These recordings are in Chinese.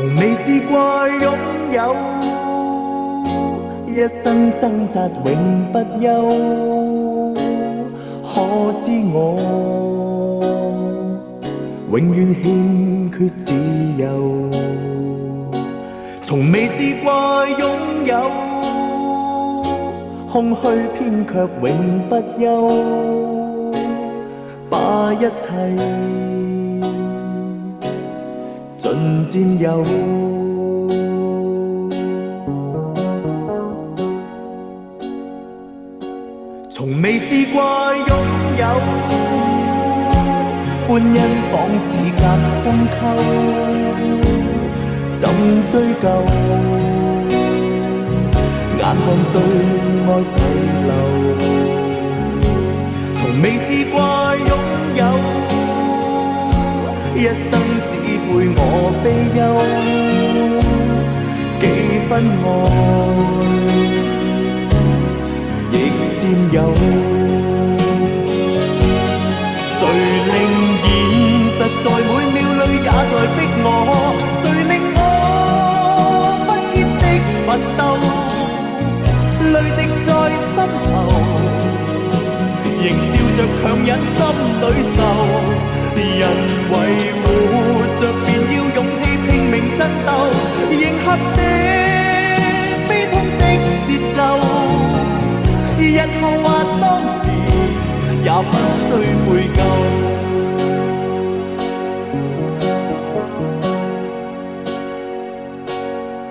从未试过拥有，一生挣扎永不休。可知我永远欠缺自由，从未试过拥有，空虚偏却永不休，把一切尽占有。从未试过拥有，欢欣仿似夹心沟，怎追究？眼看最爱逝流，从未试过拥有，一生只配我悲忧，几分爱。亦占有。谁令现实在每秒里也在逼我？谁令我不歇的奋斗？泪滴在心头，仍笑着强忍心里愁。人为活 迎合這悲痛的節奏。日后或當年，也不需悔疚。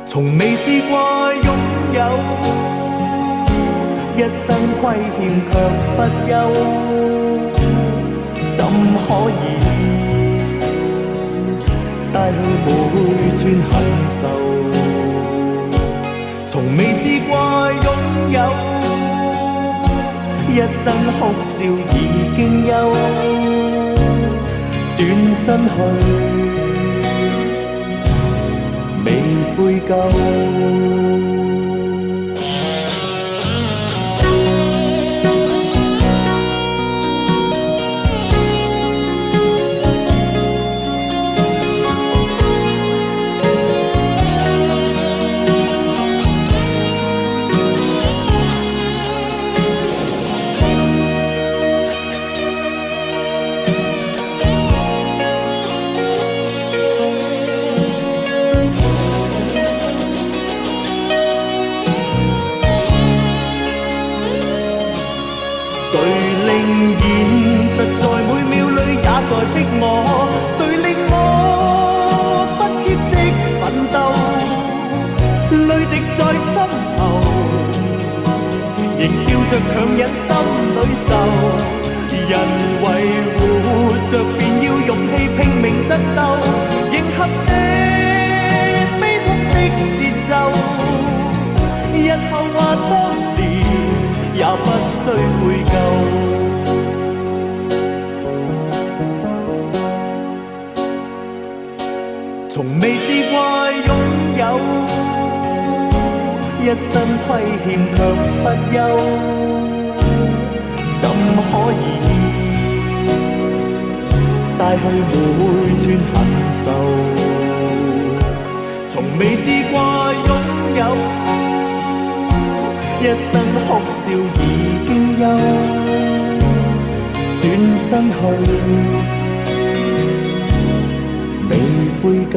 從未試過擁有，一生亏欠卻不休，怎可以每寸恨愁？从未试过拥有。一生哭笑已经休，转身去，未悔疚。也在逼我？谁令我不歇的奋斗？泪滴在心头，仍笑着强忍心里愁。人为活着便要勇气拼命争斗，迎合这悲痛的节奏。日后或当年，也不需悔 一生亏欠却不休，怎可以带去每寸恨愁？从未试过拥有。一生哭笑已经休，转身去，未悔疚。